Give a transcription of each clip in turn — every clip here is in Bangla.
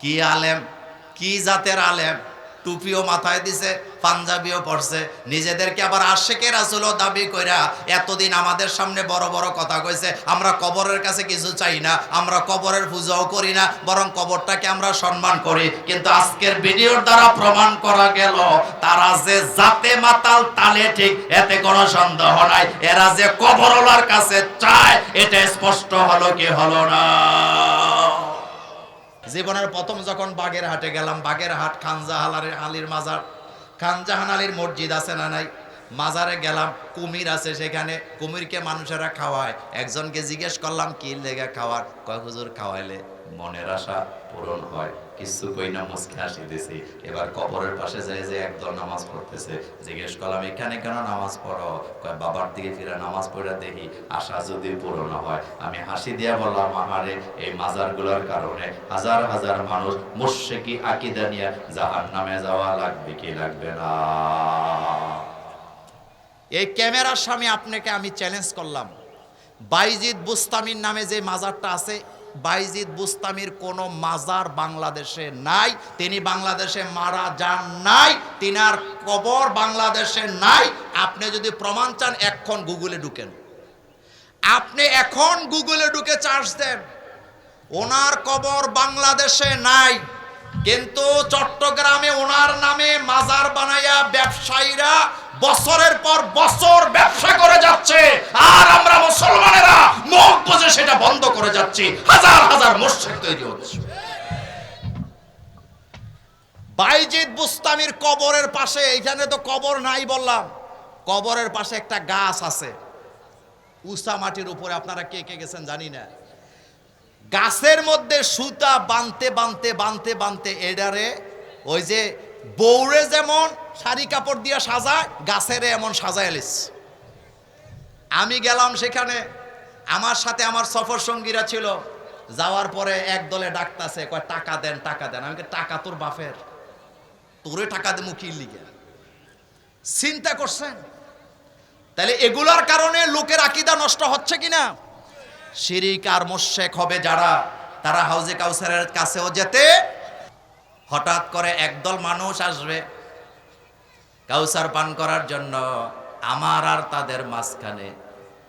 কি আলেম, কি জাতের আলেম? টুপিও মাথায় দিছে, পাঞ্জাবিও পড়ছে নিজেদেরকে আবার আশেকের আসলেও দাবি কইরা এতদিন আমাদের সামনে বড় বড় কথা কইছে, আমরা কবরের কাছে কিছু চাই না, আমরা কবরের পূজাও করি না, বরং কবরটাকে আমরা সম্মান করি। কিন্তু আজকের ভিডিওর দ্বারা প্রমাণ করা গেল, তারা যে জাতে মাতাল তালে ঠিক, এতে কোনো সন্দেহ নাই। এরা যে কবরওয়ালার কাছে চায়, এটা স্পষ্ট হলো কি হলো না? জীবনের প্রথম যখন বাগের হাটে গেলাম বাগের হাট খানজাহালার আলীর মাজার। খানজাহান আলীর মসজিদ আছে না নাই? মাজারে গেলাম, কুমির আছে সেখানে। কুমিরকে মানুষেরা খাওয়ায়। একজনকে জিজ্ঞেস করলাম, কি লেগে খাওয়ার? কয়, হুজুর, খাওয়াইলে মনের আশা পূরণ হয়। কিছু কই হাসি দিছি। এবার কবরের পাশে যায় যে একদল নামাজ পড়তেছে। জিজ্ঞেস করলাম, এখানে কেন নামাজ পড়ো? কয়, বাবার দিকে ফিরে নামাজ পড়ে দেখি, আশা যদি পূরণ হয়। আমি হাসি দিয়া বললাম আহারে এই মাজারগুলোর কারণে হাজার হাজার মানুষ আকিদা নিয়ে জাহান নামে যাওয়া লাগবে কি লাগবে না? এই ক্যামেরার সামনে আপনাকে আমি চ্যালেঞ্জ করলাম। বাইজিদ বুস্তামির নামে যে মাজারটা আছে বাইজিদ বুস্তামির কোনো মাজার বাংলাদেশে নাই, তিনি বাংলাদেশে মারা যান নাই, তিনার কবর বাংলাদেশে নাই। আপনি যদি প্রমাণ চান, এখন গুগলে ঢুকেন। আপনি এখন গুগলে ঢুকে চার্জ দেন। ওনার কবর বাংলাদেশে নাই, কিন্তু চট্টগ্রামে ওনার নামে মাজার বানাইয়া ব্যবসায়ীরা বছরের পর বছর ব্যবসা যাচ্ছে। আর আমরা মুসলমানেরা মুখ বুঝে সেটা বন্ধ করে যাচ্ছি। হাজার হাজার মসজিদ তৈরি হচ্ছে। বাইজিদ বুস্তামির কবরের পাশে এখানে তো কবর নাই বললাম। কবরের পাশে একটা গাছ আছে। উষা মাটির উপরে, আপনারা কে কে গেছেন জানি না। গাছের মধ্যে সুতা বানতে বানতে বানতে বানতে এডারে ওই যে বৌরে যেমন শাড়ি কাপড় দিয়ে সাজায়, গাছের এমন সাজায় এলিস আমি গেলাম সেখানে। আমার সাথে আমার সফর সঙ্গীরা ছিল। যাওয়ার পরে এক দলে ডাকতাছে, কয়, টাকা দেন টাকা দেন। আমি টাকা তোর বাপের। তোরে টাকা দে মুখির লিগে? চিন্তা করছেন? তাহলে এগুলার কারণে লোকের আকিদা নষ্ট হচ্ছে কিনা? শিরিক আর মোশেক হবে যারা, তারা হাউজে কাউসারের কাছেও যেতে, হঠাৎ করে একদল মানুষ আসবে, কাউসার পান করার জন্য। আমার আর তাদের মাঝখানে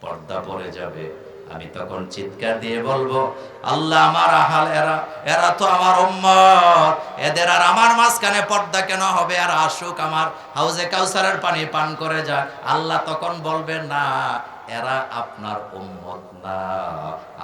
পর্দা পড়ে যাবে। আমি তখন চিৎকার দিয়ে বলব, আল্লাহ আমার আহাল, এরা এরা তো আমার উম্মত। এদের আর আমার মাঝখানে পর্দা কেন হবে? আর আসুক আমার হাউজে কাউসারের পানি পান করে যাক। আল্লাহ তখন বলবে, না, এরা আপনার উম্মত না।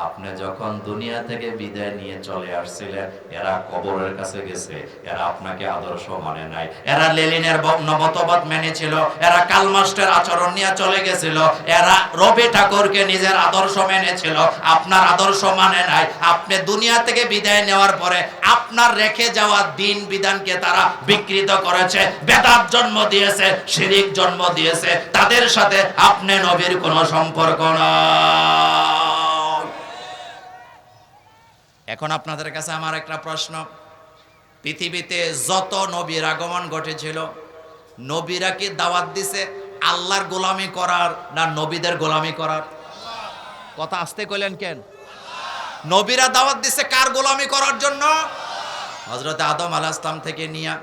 আপনি যখন দুনিয়া থেকে বিদায় নিয়ে চলে আসছিলেন, এরা কবরের কাছে গেছে। এরা আপনাকে আদর্শ মানে নাই। এরা লেলিনের মতবাদ মেনেছিল, এরা কালমাস্টের আচরণ নিয়ে চলে গেছিল, এরা রবি ঠাকুরকে নিজের আদর্শ মেনেছিল। আপনার আদর্শ মানে নাই। আপনি দুনিয়া থেকে বিদায় নেওয়ার পরে আপনার রেখে যাওয়া দিন বিধানকে তারা বিকৃত করেছে, বেদাত জন্ম দিয়েছে, শিরিক জন্ম দিয়েছে। তাদের সাথে আপনি নবীর কোনো সম্পর্ক নাই। এখন আপনাদের কাছে আমার একটা প্রশ্ন। পৃথিবীতে যত নবীর আগমন ঘটেছিল, নবীরা কি দাওয়াত দিছে আল্লাহর গোলামি করার না নবীদের গোলামি করার? কথা আসতে কইলেন কেন? নবীরা দাওয়াত দিছে কার গোলামি করার জন্য? হজরত আদম ইসলাম থেকে নিয়ে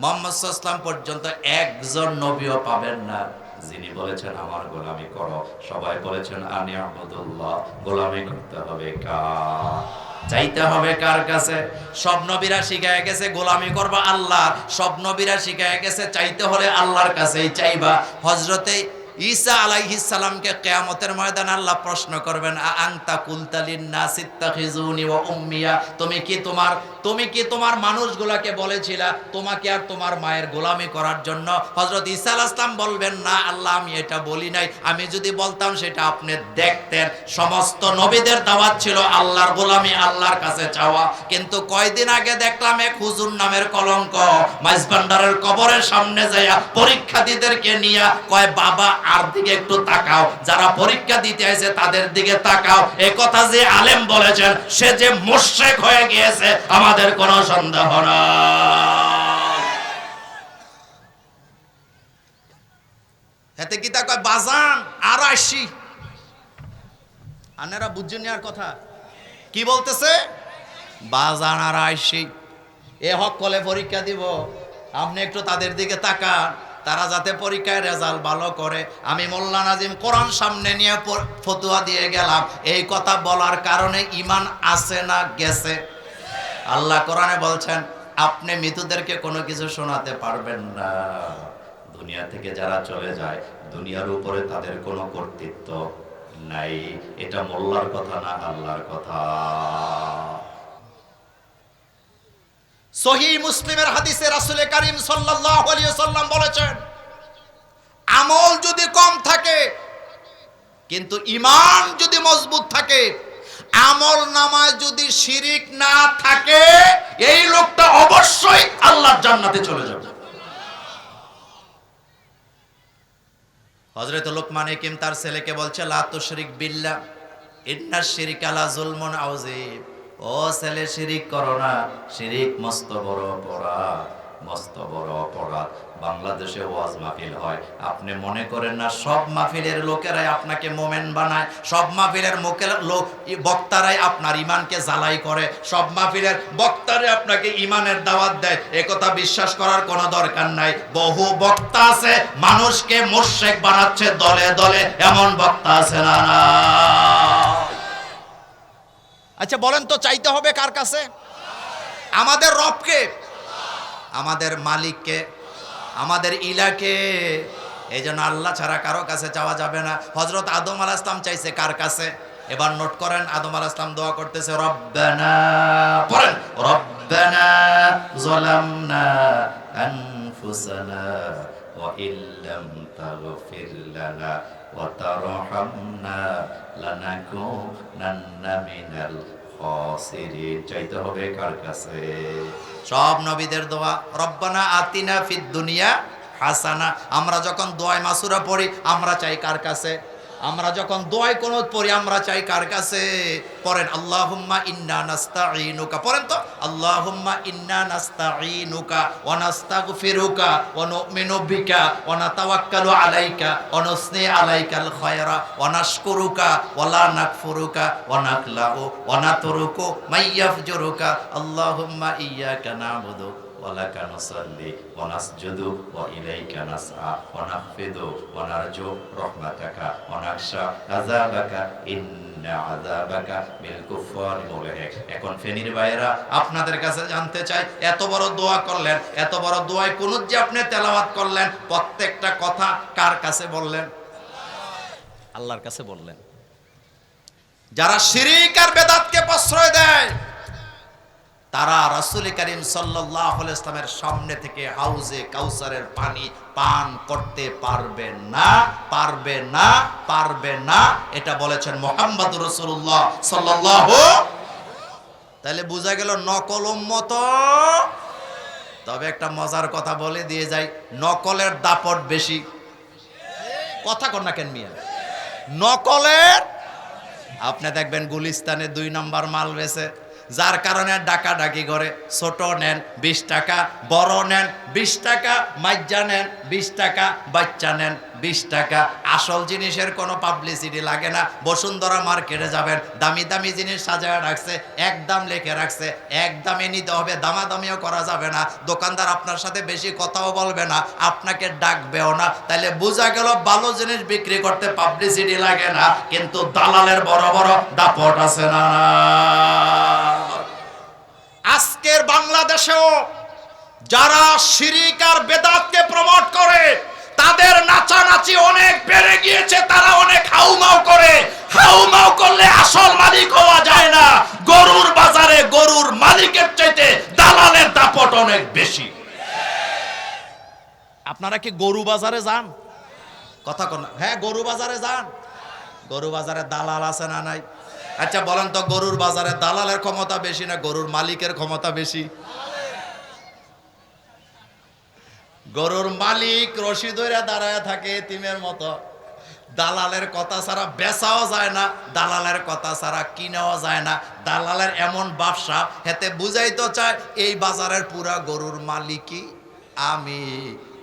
মোহাম্মদ ইসলাম পর্যন্ত একজন নবীও পাবেন না। যিনি বলেছেন, আমার গোলামি করো। সবাই বলেছেন, আনি আহমদুল্লাহ গোলামি করতে হবে কার? চাইতে হবে কার কাছে? সব নবীরা শিখায় গেছে, গোলামি করবা আল্লাহ। সব নবীরা শিখায় গেছে, চাইতে হলে আল্লাহর কাছেই চাইবা। হজরতে ঈসা আলাইহিস সালামকে কিয়ামতের ময়দানে আল্লাহ প্রশ্ন করবেন, আ আনতা কুলতালিন নাসিত্তাখিজুনি ওয়া উম্মিয়া? তুমি কি তোমার তুমি কি তোমার মানুষগুলাকে বলেছিলা, তোমাকে আর তোমার মায়ের গোলামি করার জন্য? হযরত ঈসা আলাইহিস সালাম বলবেন, না, আল্লাহ, আমি এটা বলি নাই। আমি যদি বলতাম, সেটা আপনি দেখতেন। সমস্ত নবীদের দাওয়াত ছিল আল্লাহর গোলামি, আল্লাহর কাছে চাওয়া। কিন্তু কয়দিন আগে দেখলাম এক হুজুর নামের কলঙ্ক মাইজভান্ডারের কবরের সামনে যাইয়া পরীক্ষার্থীদেরকে নিয়ে কয়, বাবা, আর দিকে একটু তাকাও। যারা পরীক্ষা দিতে আসে তাদের দিকে তাকাও। এ কথা যে আলেম বলেছেন, সে যে মোশেক হয়ে গিয়েছে আমাদের কোনো সন্দেহ নাই হেতে কি কয়, বাজান, আর আসি। আনেরা বুঝছেন আর কথা। কি বলতেছে? বাজান, আর আইসি এ হক কলে পরীক্ষা দিব। আপনি একটু তাদের দিকে তাকান। তারা যাতে পরীক্ষায় রেজাল্ট ভালো করে। আমি মোল্লা নাজিম কোরআন সামনে নিয়ে ফতুয়া দিয়ে গেলাম। এই কথা বলার কারণে ইমান আছে না গেছে? আল্লাহ কোরআনে বলছেন, আপনি মৃতদেরকে কোনো কিছু শোনাতে পারবেন না। দুনিয়া থেকে যারা চলে যায়, দুনিয়ার উপরে তাদের কোনো কর্তৃত্ব নাই। এটা মোল্লার কথা না আল্লাহর কথা। সহি মুসলিমের হাদিসে রাসূল করিম সাল্লাল্লাহু সাল্লাম বলেছেন, আমল যদি কম থাকে, কিন্তু ইমান যদি মজবুত থাকে আমল নামায় যদি শিরিক না থাকে, এই লোকটা অবশ্যই আল্লাহর জান্নাতে চলে যাবে। হযরত লোকমান হাকিম তার ছেলেকে বলছে, লা তুশরিক বিল্লাহ, ইন্না শিরকা লা যুলমুন আযীম। ও ছেলে, শিরিক করো না, শিরিক মস্ত বড় অপরাধ। মস্ত বড় অপরাধ। বাংলাদেশে ওয়াজ মাহফিল হয়। আপনি মনে করেন না, সব মাহফিলের লোকেরাই আপনাকে মোমেন বানায়, সব মাহফিলের মুখের লোক বক্তারাই আপনার ইমানকে জ্বালাই করে, সব মাহফিলের বক্তারে আপনাকে ইমানের দাওয়াত দেয়। এ কথা বিশ্বাস করার কোনো দরকার নাই। বহু বক্তা আছে, মানুষকে মোর্শেক বানাচ্ছে দলে দলে, এমন বক্তা আছে না। আচ্ছা বলেন তো, চাইতে হবে কার কাছে? আমাদের রবকে। আমাদের মালিককে, আমাদের ইলাকে। এই জন্য আল্লাহ ছাড়া কারও কাছে চাওয়া যাবে না। হজরত আদম আল ইসলাম চাইছে কার কাছে? এবার নোট করেন, আদম আল ইসলাম দোয়া করতেছে, রব্বানা চাইতে হবে কার কাছে? সব নবীদের দোয়া, রব্বানা আতিনা ফিদ দুনিয়া হাসানা। আমরা যখন দোয়ায় মাসুরা পড়ি, আমরা চাই কার কাছে? আমরা যখন দোয়ায় কোনো পড়ি, আমরা চাই কার কাছে? পড়েন, আল্লাহুম্মা ইন্না নাস্তাঈনুকা। পড়েন তো ইন্না আলাইকা ওয়া নুসনি আলাইকাল খায়রা ওয়া নাশকুরুকা ওয়া লা নাকফুরুকা ওয়া নাখলাউ ওয়া নাতরুকু ওয়ালাকা নুসাল্লি ওয়া নাসজুদু ওয়া ইলাইকা নাসআ ওয়া নাহফিদু ওয়া নারজু রাহমাতাকা ওয়া নাখশা আযাবাকা, ইন্না আযাবাকা বিল কুফার মুলহিক এখন ফেনীর আপনাদের কাছে জানতে চাই, এত বড় দোয়া করলেন, এত বড় দোয়ায় কোন যে আপনি তেলাওয়াত করলেন, প্রত্যেকটা কথা কার কাছে বললেন? আল্লাহর কাছে বললেন। যারা শিরিক আর বেদাতকে প্রশ্রয় দেয় তারা রাসূল করিম ইসলামের সামনে থেকে হাউজে কাউসারের পানি পান করতে পারবে না পারবে না পারবে না। এটা বলেছেন মোহাম্মদ রাসূলুল্লাহ সাল্লাল্লাহু তাহলে বোঝা গেল নকল উম্মত। তবে একটা মজার কথা বলে দিয়ে যাই, নকলের দাপট বেশি। কথা কর না কেন মিয়া? নকলের, আপনি দেখবেন গুলিস্তানে দুই নাম্বার মাল বেছে যার কারণে ডাকা ডাকি করে। ছোট নেন, বিশ টাকা, বড় নেন, বিশ টাকা মাইজা নেন, বিশ টাকা, বাচ্চা নেন, বিশ টাকা। আসল জিনিসের কোনো পাবলিসিটি লাগে না। বসুন্ধরা মার্কেটে যাবেন, দামি দামি জিনিস সাজায় রাখছে, এক দাম লিখে রাখছে, এক দামে নিতে হবে, দামাদামিও করা যাবে না। দোকানদার আপনার সাথে বেশি কথাও বলবে না, আপনাকে ডাকবেও না। তাহলে বোঝা গেল ভালো জিনিস বিক্রি করতে পাবলিসিটি লাগে না, কিন্তু দালালের বড় বড় দাপট আছে না? আজকের বাংলাদেশেও যারা শিরিক আর বেদাতকে প্রমোট করে, তাদের নাচানাচি অনেক বেড়ে গিয়েছে, তারা অনেক হাউমাউ করে। হাউমাউ করলে আসল মালিক হওয়া যায় না। গরুর বাজারে গরুর মালিকের চাইতে দালালের দাপট অনেক বেশি। আপনারা কি গরু বাজারে যান? কথা কোন হ্যাঁ গরু বাজারে যান। গরু বাজারে দালাল আছে না নাই? আচ্ছা বলেন তো গরুর বাজারে দালালের ক্ষমতা বেশি না গরুর মালিকের ক্ষমতা বেশি? গরুর মালিক রশি ধরে দাঁড়ায় থাকে এতিমের মতো। দালালের কথা ছাড়া বেচাও যায় না, দালালের কথা ছাড়া কিনাও যায় না। দালালের এমন ব্যবসা, হেতে বুঝাইতে চায়, এই বাজারের পুরা গরুর মালিকই আমি,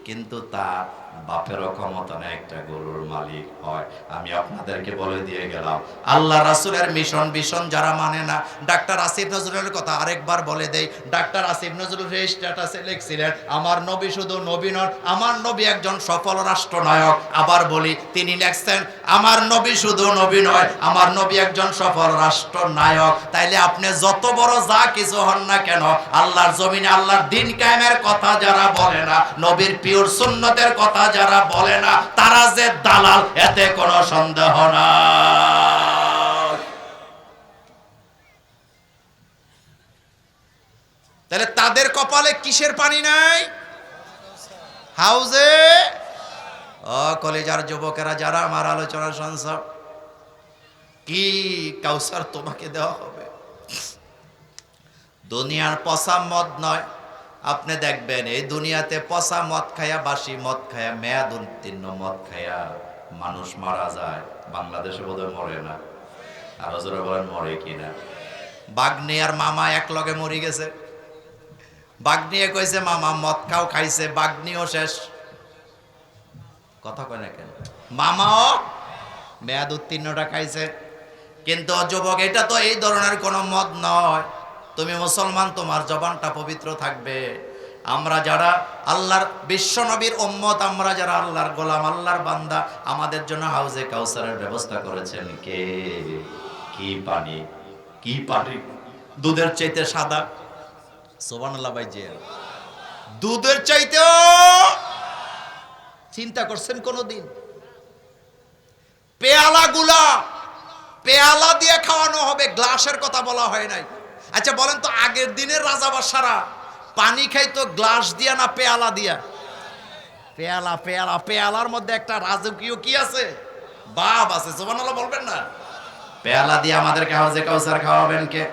কিন্তু তার বাপেরও ক্ষমতা নেই, একটা গরুর মালিক হয়। আমি আপনাদেরকে বলে দিয়ে গেলাম, আল্লাহ রাসূলের মিশন ভীষণ যারা মানে না। ডাক্তার আসিফ নজরুলের কথা আরেকবার বলে দেই, ডাক্তার আসিফ নজরুল স্ট্যাটাসে লিখছিলেন, আমার নবী শুধু নবী নন, আমার নবী একজন সফল রাষ্ট্রনায়ক। আবার বলি, তিনি লিখছেন, আমার নবী শুধু নবী নয়, আমার নবী একজন সফল রাষ্ট্রনায়ক। তাইলে আপনি যত বড় যা কিছু হন না কেন, আল্লাহর জমিনে আল্লাহর দিন কায়েমের কথা যারা বলে না, নবীর পিওর সুন্নতের কথা যারা বলে না, তারা যে দালাল, এতে কোনো সন্দেহ না তাহলে তাদের কপালে কিসের পানি নাই? হাউজে? ও, কলেজার যুবকেরা, যারা আমার আলোচনা শুনছ, কি কাউসার তোমাকে দেওয়া হবে? দুনিয়ার পচা মদ নয়। আপনি দেখবেন এই দুনিয়াতে পচা মদ খায়া, বাসি মদ খায়া, মেয়াদ উত্তীর্ণ মদ খায়া মানুষ মারা যায়। বাংলাদেশে বোধহয় মরে না। আর জোরে বলেন, মরে কিনা। বাগনি আর মামা এক লগে মরি গেছে। বাগনিয়ে কইছে, মামা, মদ খাও, খাইছে, বাগনিও শেষ। কথা কয় না কেন? মামাও মেয়াদ উত্তীর্ণটা খাইছে। কিন্তু যুবক, এটা তো এই ধরনের কোনো মদ নয়। তুমি মুসলমান, তোমার জবানটা পবিত্র থাকবে। আমরা যারা আল্লাহর বিশ্ব নবীর উম্মত, আমরা যারা আল্লাহর গোলাম, আল্লাহর বান্দা, আমাদের জন্য হাউজে কাউসারের ব্যবস্থা করেছেন কে? কি পানি? কি পানি? দুধের চাইতে সাদা? সোবান ভাই যে দুধের চাইতেও চিন্তা করছেন কোনোদিন? পেয়ালাগুলা, পেয়ালা দিয়ে খাওয়ানো হবে, গ্লাসের কথা বলা হয় নাই। আচ্ছা বলেন তো, আগের দিনের রাজা বাসারা পানি খাইতো, গ্লাস দিয়া না পেয়ালা দিয়া? পেয়ালা পেয়ালা, পেয়ালার মধ্যে একটা রাজকীয় কি আছে? বাপ আছে সোবানাল্লাহ বলবেন না? পেয়ালা দিয়ে আমাদেরকে হাউজে কাউসার খাওয়াবেন কে?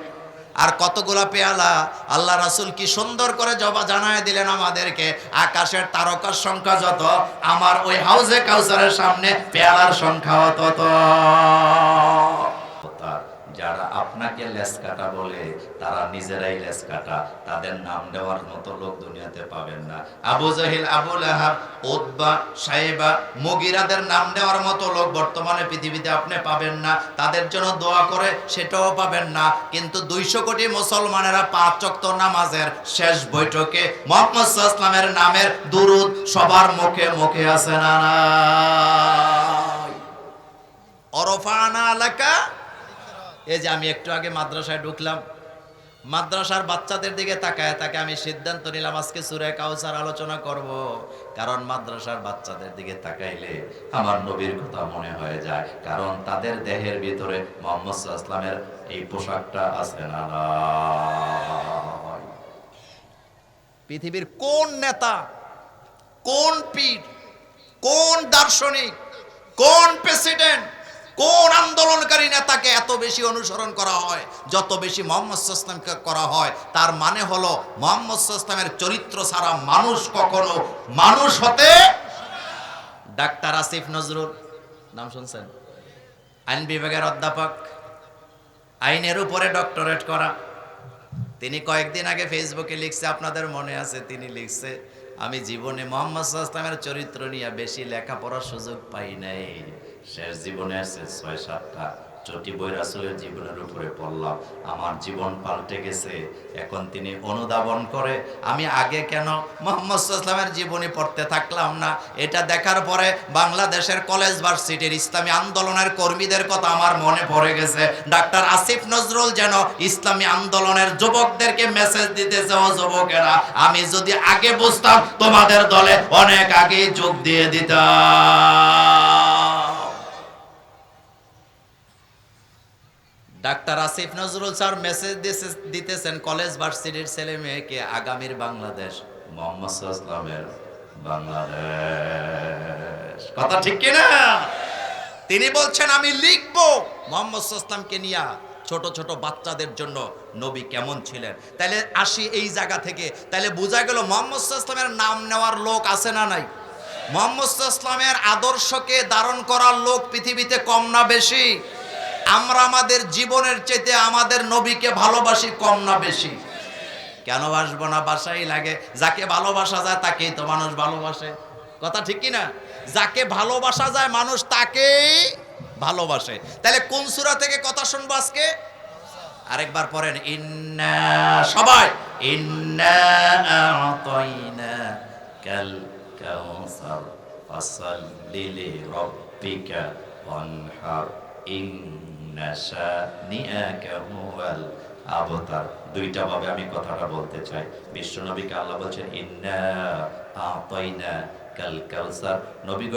আর কতগুলা পেয়ালা আল্লাহ রাসুল কি সুন্দর করে জবা জানায় দিলেন আমাদেরকে? আকাশের তারকার সংখ্যা যত, আমার ওই হাউজে কাউসারের সামনে পেয়ালার সংখ্যাও তত। যারা আপনাকে লেস কাটা বলে, তারা নিজেরাই লেস কাটা তাদের নাম দেওয়ার মতো লোক দুনিয়াতে পাবেন না। Abu Jahl, Abu Lahab, Utba সাহেবা মুগিরাদের নাম দেওয়ার মতো লোক বর্তমানে পৃথিবীতে আপনি পাবেন না। তাদের জন্য দোয়া করে সেটাও পাবেন না। কিন্তু দুইশো কোটি মুসলমানেরা পাঁচ চক্ত নামাজের শেষ বৈঠকে মোহাম্মদ ইসলামের নামের দুরুদ সবার মুখে মুখে আছে না অরফানা এলাকা এই যে আমি একটু আগে মাদ্রাসায় ঢুকলাম, মাদ্রাসার বাচ্চাদের দিকে তাকায় তাকে আমি সিদ্ধান্ত নিলাম, আজকে সুরে কাউসার আলোচনা করব। কারণ মাদ্রাসার বাচ্চাদের দিকে তাকাইলে আমার নবীর কথা মনে হয়ে যায়, কারণ তাদের দেহের ভিতরে মোহাম্মদ ইসলামের এই পোশাকটা আছে না পৃথিবীর কোন নেতা, কোন পীর, কোন দার্শনিক, কোন প্রেসিডেন্ট কোন আন্দোলনকারী নেতাকে এত বেশি অনুসরণ করা হয়? যত বেশি মোহাম্মদ ইসলামকে করা হয়, তার মানে হলো মোহাম্মদ ইসলামের চরিত্র ছাড়া মানুষ কখনো মানুষ হতে ডাক্তার আসিফ নজরুল, নাম শুনছেন? আইন বিভাগের অধ্যাপক, আইনের উপরে ডক্টরেট করা। তিনি কয়েকদিন আগে ফেসবুকে লিখছে, আপনাদের মনে আছে তিনি লিখছে, আমি জীবনে মোহাম্মদ ইসলামের চরিত্র নিয়ে বেশি লেখাপড়ার সুযোগ পাই নাই। শেষ জীবনে আছে ছয় সাতটা। চটি বই রাসুলের জীবনের উপরে পড়লাম, আমার জীবন পাল্টে গেছে। এখন তিনি অনুধাবন করে, আমি আগে কেন মোহাম্মদ ইসলামের জীবনী পড়তে থাকলাম না? এটা দেখার পরে বাংলাদেশের কলেজ ভার্সিটির ইসলামী আন্দোলনের কর্মীদের কথা আমার মনে পড়ে গেছে। ডাক্তার আসিফ নজরুল যেন ইসলামী আন্দোলনের যুবকদেরকে মেসেজ দিতেছে, ও যুবকেরা, আমি যদি আগে বুঝতাম, তোমাদের দলে অনেক আগে যোগ দিয়ে দিতাম। Doctor Asif Nazrul sir message দিতেছেন কলেজ ভার্সিটির ছেলে মেয়েকে আগামীর বাংলাদেশ। মোহাম্মদ ইসলামের বাংলাদেশ। কথা ঠিক কিনা? তিনি বলছেন, আমি লিখব। মোহাম্মদ ইসলামকে নিয়ে ছোট ছোট বাচ্চাদের জন্য নবী কেমন ছিলেন? তাহলে আসি এই জায়গা থেকে। তাহলে বোঝা গেল মোহাম্মদ ইসলামের নাম নেওয়ার লোক আছে না নাই? মোহাম্মদ ইসলামের আদর্শকে ধারণ করার লোক পৃথিবীতে কম না বেশি? আমরা আমাদের জীবনের চেতে আমাদের নবীকে ভালোবাসি কম না বেশি। কেন বাসবো না? বাসাই লাগে। যাকে ভালোবাসা যায় তাকেই তো মানুষ ভালোবাসে। কথা ঠিক কি না যাকে ভালোবাসা যায় মানুষ তাকেই ভালোবাসে। তাহলে কোন সূরা থেকে কথা শুনব আজকে? আরেকবার পড়েন, ইন্না সবাই, ইন্না আতাইনা কাল কাউসার, ফাসাল্লি লিরাব্বিকা ওয়ানহার। ইন্না আবতার। দুইটা ভাবে আমি কথাটা বলতে চাই। বিশ্বনবীকে আল্লাহ বলছেন, ইন্না কাল কাউসার।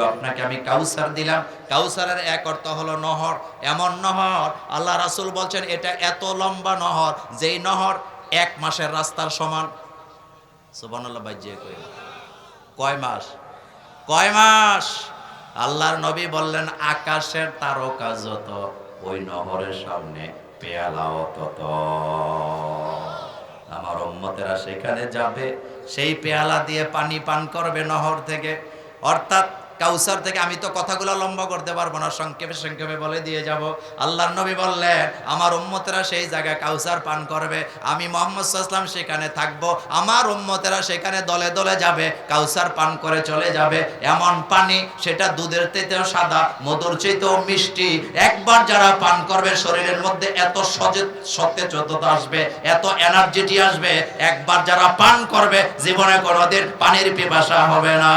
আপনাকে আমি কাউসার দিলাম। কাউসারের এক অর্থ হলো নহর। এমন নহর, আল্লাহ রাসূল বলছেন, এটা এত লম্বা নহর, যেই নহর এক মাসের রাস্তার সমান। কই কয় মাস? কয় মাস? আল্লাহর নবী বললেন, আকাশের তারকা যত ওই নহরের সামনে পেয়ালাও তত আমার উম্মতেরা সেখানে যাবে, সেই পেয়ালা দিয়ে পানি পান করবে নহর থেকে। অর্থাৎ কাউসার থেকে আমি তো কথাগুলো লম্বা করতে পারব না, সংক্ষেপে সংক্ষেপে বলে দিয়ে যাব। আল্লাহর নবী বললেন, আমার উম্মতেরা সেই জায়গায় কাউসার পান করবে, আমি মোহাম্মদ সাল্লাম সেখানে থাকব, আমার উম্মতেরা সেখানে দলে দলে যাবে, কাউসার পান করে চলে যাবে। এমন পানি, সেটা দুধের চাইতেও সাদা, মধুর চাইতেও মিষ্টি। একবার যারা পান করবে, শরীরের মধ্যে এত সজে সতেজতা আসবে, এত এনার্জিটি আসবে, একবার যারা পান করবে, জীবনে কোনোদিন পানির পিপাসা হবে না।